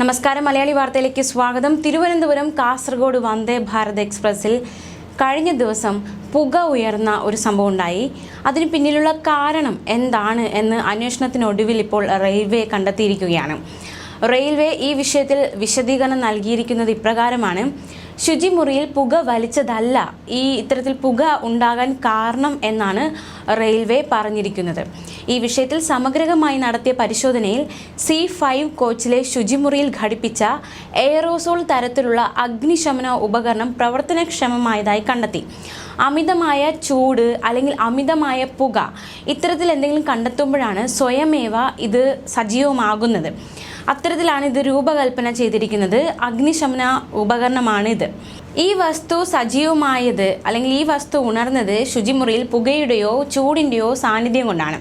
നമസ്കാരം. മലയാളി വാർത്തയിലേക്ക് സ്വാഗതം. തിരുവനന്തപുരം കാസർഗോഡ് വന്ദേ ഭാരത് എക്സ്പ്രസിൽ കഴിഞ്ഞ ദിവസം പുക ഉയർന്ന ഒരു സംഭവം ഉണ്ടായി. അതിന് പിന്നിലുള്ള കാരണം എന്താണ് എന്ന് അന്വേഷണത്തിനൊടുവിൽ ഇപ്പോൾ റെയിൽവേ കണ്ടെത്തിയിരിക്കുകയാണ്. റെയിൽവേ ഈ വിഷയത്തിൽ വിശദീകരണം നൽകിയിരിക്കുന്നത് ഇപ്രകാരമാണ്. ശുചിമുറിയിൽ പുക വലിച്ചതല്ല ഈ ഇത്തരത്തിൽ പുക ഉണ്ടാകാൻ കാരണം എന്നാണ് റെയിൽവേ പറഞ്ഞിരിക്കുന്നത്. ഈ വിഷയത്തിൽ സമഗ്രമായി നടത്തിയ പരിശോധനയിൽ സി ഫൈവ് കോച്ചിലെ ശുചിമുറിയിൽ ഘടിപ്പിച്ച എയറോസോൾ തരത്തിലുള്ള അഗ്നിശമന ഉപകരണം പ്രവർത്തനക്ഷമമായതായി കണ്ടെത്തി. അമിതമായ ചൂട് അല്ലെങ്കിൽ അമിതമായ പുക ഇത്തരത്തിൽ എന്തെങ്കിലും കണ്ടെത്തുമ്പോഴാണ് സ്വയമേവ ഇത് സജീവമാകുന്നത്. അത്തരത്തിലാണ് ഇത് രൂപകൽപ്പന ചെയ്തിരിക്കുന്നത്. അഗ്നിശമന ഉപകരണമാണ് ഇത് ഈ വസ്തു സജീവമായത് അല്ലെങ്കിൽ ഈ വസ്തു ഉണർന്നത് ശുചിമുറിയിൽ പുകയുടെയോ ചൂടിന്റെയോ സാന്നിധ്യം കൊണ്ടാണ്.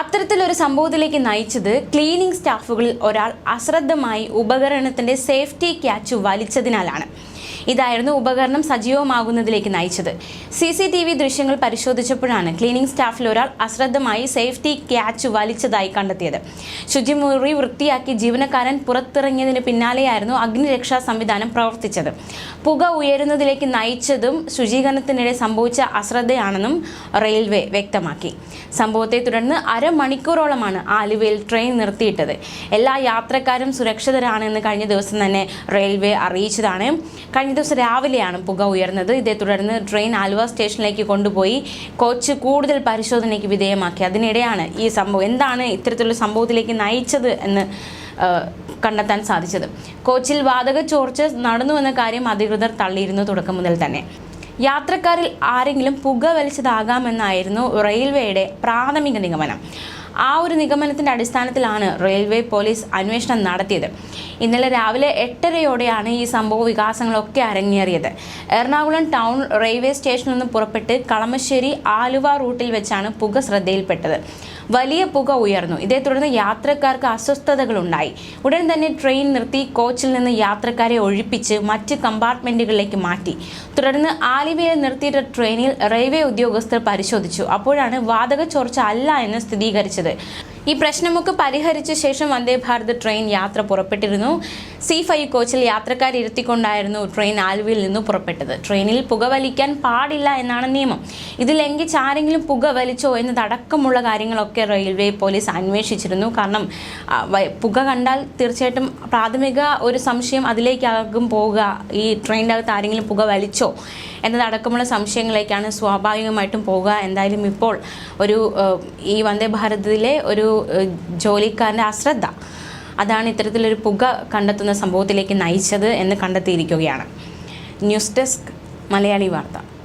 അത്തരത്തിലൊരു സംഭവത്തിലേക്ക് നയിച്ചത് ക്ലീനിംഗ് സ്റ്റാഫുകളിൽ ഒരാൾ അശ്രദ്ധമായി ഉപകരണത്തിന്റെ സേഫ്റ്റി ക്യാച്ച് വലിച്ചതിനാലാണ്. ഇതായിരുന്നു ഉപകരണം സജീവമാകുന്നതിലേക്ക് നയിച്ചത്. സി സി ടി വി ദൃശ്യങ്ങൾ പരിശോധിച്ചപ്പോഴാണ് ക്ലീനിംഗ് സ്റ്റാഫിൽ ഒരാൾ അശ്രദ്ധമായി സേഫ്റ്റി ക്യാച്ച് വലിച്ചതായി കണ്ടെത്തിയത്. ശുചിമുറി വൃത്തിയാക്കി ജീവനക്കാരൻ പുറത്തിറങ്ങിയതിന് പിന്നാലെയായിരുന്നു അഗ്നിരക്ഷാ സംവിധാനം പ്രവർത്തിച്ചത്. പുക ഉയരുന്നതിലേക്ക് നയിച്ചതും ശുചീകരണത്തിനിടെ സംഭവിച്ച അശ്രദ്ധയാണെന്നും റെയിൽവേ വ്യക്തമാക്കി. സംഭവത്തെ തുടർന്ന് അരമണിക്കൂറോളമാണ് ആലുവയിൽ ട്രെയിൻ നിർത്തിയിട്ടത്. എല്ലാ യാത്രക്കാരും സുരക്ഷിതരാണെന്ന് കഴിഞ്ഞ ദിവസം തന്നെ റെയിൽവേ അറിയിച്ചതാണ്. കഴിഞ്ഞ ദിവസം രാവിലെയാണ് പുക ഉയർന്നത്. ഇതേ തുടർന്ന് ട്രെയിൻ ആലുവ സ്റ്റേഷനിലേക്ക് കൊണ്ടുപോയി കോച്ച് കൂടുതൽ പരിശോധനയ്ക്ക് വിധേയമാക്കി. അതിനിടെയാണ് ഈ സംഭവം. എന്താണ് ഇത്തരത്തിലുള്ള സംഭവത്തിലേക്ക് നയിച്ചത് എന്ന് കണ്ടെത്താൻ സാധിച്ചത്. കോച്ചിൽ വാതക ചോർച്ച നടന്നു എന്ന കാര്യം അധികൃതർ തള്ളിയിരുന്നു തുടക്കം മുതൽ തന്നെ. യാത്രക്കാരിൽ ആരെങ്കിലും പുക വലിച്ചതാകാമെന്നായിരുന്നു റെയിൽവേയുടെ പ്രാഥമിക നിഗമനം. ആ ഒരു നിഗമനത്തിന്റെ അടിസ്ഥാനത്തിലാണ് റെയിൽവേ പോലീസ് അന്വേഷണം നടത്തിയത്. ഇന്നലെ രാവിലെ എട്ടരയോടെയാണ് ഈ സംഭവ വികാസങ്ങളൊക്കെ അരങ്ങേറിയത്. എറണാകുളം ടൗൺ റെയിൽവേ സ്റ്റേഷനിൽ നിന്ന് പുറപ്പെട്ട് കളമശ്ശേരി ആലുവ റൂട്ടിൽ വെച്ചാണ് പുക ശ്രദ്ധയിൽപ്പെട്ടത്. വലിയ പുക ഉയർന്നു. ഇതേ തുടർന്ന് യാത്രക്കാർക്ക് അസ്വസ്ഥതകളുണ്ടായി. ഉടൻ തന്നെ ട്രെയിൻ നിർത്തി കോച്ചിൽ നിന്ന് യാത്രക്കാരെ ഒഴിപ്പിച്ച് മറ്റ് കമ്പാർട്ട്മെന്റുകളിലേക്ക് മാറ്റി. തുടർന്ന് ആലുവയിൽ നിർത്തിയിട്ട ട്രെയിനിൽ റെയിൽവേ ഉദ്യോഗസ്ഥർ പരിശോധിച്ചു. അപ്പോഴാണ് വാതക ചോർച്ച അല്ല എന്ന് സ്ഥിരീകരിച്ചത്. 네. ഈ പ്രശ്നമൊക്കെ പരിഹരിച്ച ശേഷം വന്ദേ ഭാരത് ട്രെയിൻ യാത്ര പുറപ്പെട്ടിരുന്നു. സി ഫൈവ് കോച്ചിൽ യാത്രക്കാർ ഇരുത്തിക്കൊണ്ടായിരുന്നു ട്രെയിൻ ആലുവയിൽ നിന്ന് പുറപ്പെട്ടത്. ട്രെയിനിൽ പുകവലിക്കാൻ പാടില്ല എന്നാണ് നിയമം. ഇത് ലംഘിച്ച് ആരെങ്കിലും പുക വലിച്ചോ എന്നതടക്കമുള്ള കാര്യങ്ങളൊക്കെ റെയിൽവേ പോലീസ് അന്വേഷിച്ചിരുന്നു. കാരണം പുക കണ്ടാൽ തീർച്ചയായിട്ടും പ്രാഥമിക ഒരു സംശയം അതിലേക്കാകും പോവുക. ഈ ട്രെയിനിന്റെ അകത്ത് ആരെങ്കിലും പുക വലിച്ചോ എന്നതടക്കമുള്ള സംശയങ്ങളിലേക്കാണ് സ്വാഭാവികമായിട്ടും പോവുക. എന്തായാലും ഇപ്പോൾ ഒരു ഈ വന്ദേ ഭാരതിലെ ഒരു ജോലിക്കാരന്റെ അശ്രദ്ധ. അതാണ് ഇത്തരത്തിലൊരു പുക കണ്ടെത്തുന്ന സംഭവത്തിലേക്ക് നയിച്ചത് എന്ന് കണ്ടെത്തിയിരിക്കുകയാണ്. ന്യൂസ് ഡെസ്ക് മലയാളി വാർത്ത.